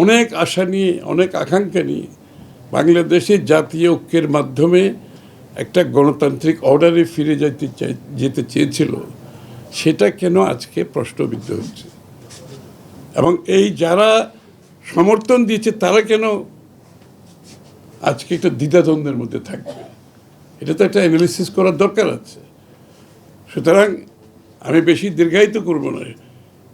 অনেক আশা নিয়ে, অনেক আকাঙ্ক্ষা নিয়ে বাংলাদেশের জাতীয় ঐক্যের মাধ্যমে একটা গণতান্ত্রিক অর্ডারে ফিরে যেতে চাই, যেতে চেয়েছিল। সেটা কেন আজকে প্রশ্নবিদ্ধ হচ্ছে? এবং এই যারা সমর্থন দিয়েছে, তারা কেন আজকে একটা দ্বিধাদ্বন্দ্বের মধ্যে থাকবে? এটা তো একটা অ্যানালিসিস করার দরকার আছে। সুতরাং আমি বেশি দীর্ঘায়িত করব না।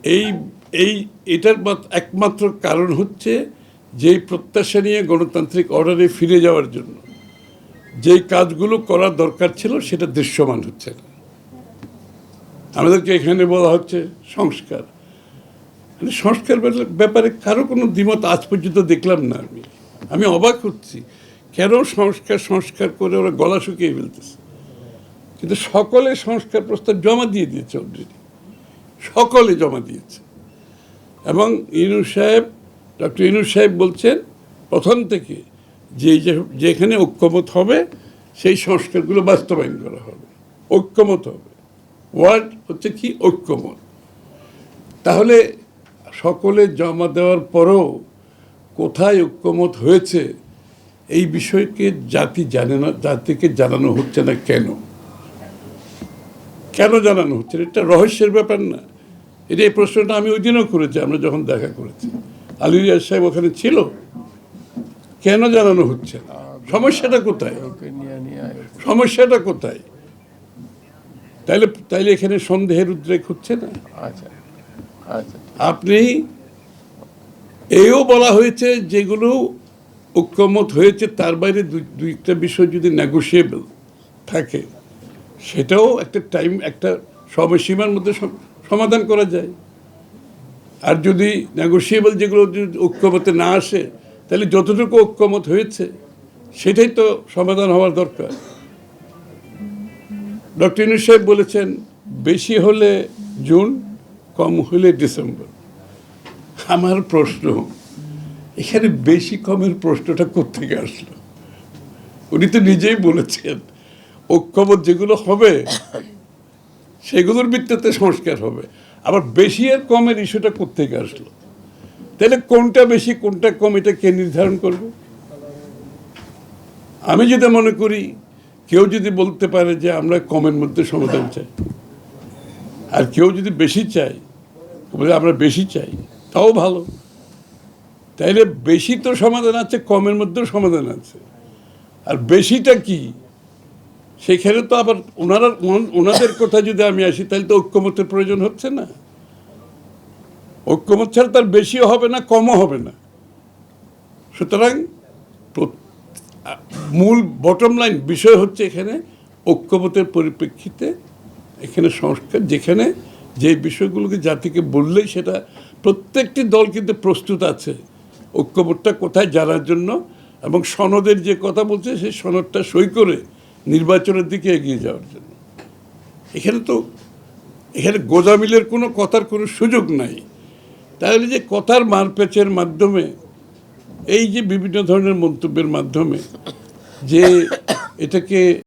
এই এই, এটার মাত- একমাত্র কারণ হচ্ছে যেই প্রত্যাশা নিয়ে গণতান্ত্রিক অর্ডারে ফিরে যাওয়ার জন্য, যেই কাজগুলো করার দরকার ছিল সেটা দৃশ্যমান হচ্ছে না। আমাদেরকে এখানে বলা হচ্ছে সংস্কার। মানে সংস্কার ব্যাপারে কারও কোনো দ্বিমত আজ পর্যন্ত দেখলাম না আমি। আমি অবাক হচ্ছি, কেন সংস্কার সংস্কার করে ওরা গলা শুকিয়ে ফেলতেছে? কিন্তু সকলে সংস্কার প্রস্তাব জমা দিয়ে দিয়েছে অলরেডি সকলে জমা দিয়েছে। এবং ইনু সাহেব ডক্টর ইনু সাহেব বলছেন, প্রথম থেকে যে যেখানে ঐক্যমত হবে, সেই সংস্কারগুলো বাস্তবায়ন করা হবে। ঐক্যমত হবে। ওয়ার্ড হচ্ছে কি? ঐক্যমত। তাহলে সকলে জমা দেওয়ার পরেও কোথায় ঐক্যমত হয়েছে, এই বিষয়কে জাতি জানে না, জাতিকে জানানো হচ্ছে না কেন? কেন জানানো হচ্ছে? এটা রহস্যের ব্যাপার না। এটা এই প্রশ্নটা আমি ওই দিনও করেছি আমরা যখন দেখা করেছি। আলী রিয়াজ সাহেব ওখানে ছিল? কেন জানানো হচ্ছে না? সমস্যাটা কোথায়। সমস্যাটা কোথায়? তাইলে তাইলে এখানে সন্দেহের উদ্রেক হচ্ছে না? আচ্ছা আচ্ছা। আপনি এও বলা হয়েছে যেগুলো ঐক্যমত হয়েছে তার বাইরে দুই- দুইটা বিষয় যদি নেগোসিয়েবল থাকে সেটাও একটা টাইম একটা সময়সীমার মধ্যে সমাধান করা যায়। আর যদি নেগোসিয়েবল যেগুলো ঐক্যমতে না আসে, তাহলে যতটুকু ঐক্যমত হয়েছে, সেটাই তো সমাধান হওয়ার দরকার। ডক্টর ইনু সাহেব বলেছেন, বেশি হলে জুন, কম হলে ডিসেম্বর। আমার প্রশ্ন, এখানে বেশি কমের প্রশ্নটা কোথেকে আসলো? উনি তো নিজেই বলেছেন ঐক্যবোধ যেগুলো হবে সেগুলোর ভিত্তিতে সংস্কার হবে। আবার বেশি আর কমের ইস্যুটা কোথেকে আসলো? তাহলে কোনটা বেশি, কোনটা কম, এটা কে নির্ধারণ করবে? আমি যেটা মনে করি, কেউ যদি বলতে পারে যে আমরা কমের মধ্যে সমাধান চাই, আর কেউ যদি বেশি চাই বলে আমরা বেশি চাই, তাও ভালো। তাইলে বেশি তো সমাধান আছে, কমের মধ্যেও সমাধান আছে। আর বেশিটা কি? সেখানে তো আবার ওনারা, ওন- ওনাদের কথা যদি আমি আসি, তাহলে তো ঐক্যমতের প্রয়োজন হচ্ছে না। ঐক্যমত ছাড়া তার বেশিও হবে না, কমও হবে না। সুতরাং মূল বটম লাইন বিষয় হচ্ছে এখানে ঐক্যমতের পরিপ্রেক্ষিতে এখানে সংস্কার, যেখানে যে বিষয়গুলোকে জাতিকে বললেই সেটা প্রত্যেকটি দল কিন্তু প্রস্তুত আছে ঐক্যমতটা কোথায় জানার জন্য এবং সনদের যে কথা বলছে, সেই সনদটা সই করে নির্বাচনের দিকে এগিয়ে যাওয়ার জন্য। এখানে তো, এখানে গোজামিলের কোনো কথার কোনো সুযোগ নাই। তাহলে যে কথার মারপ্যাচের মাধ্যমে, এই যে বিভিন্ন ধরনের মন্তব্যের মাধ্যমে যে এটাকে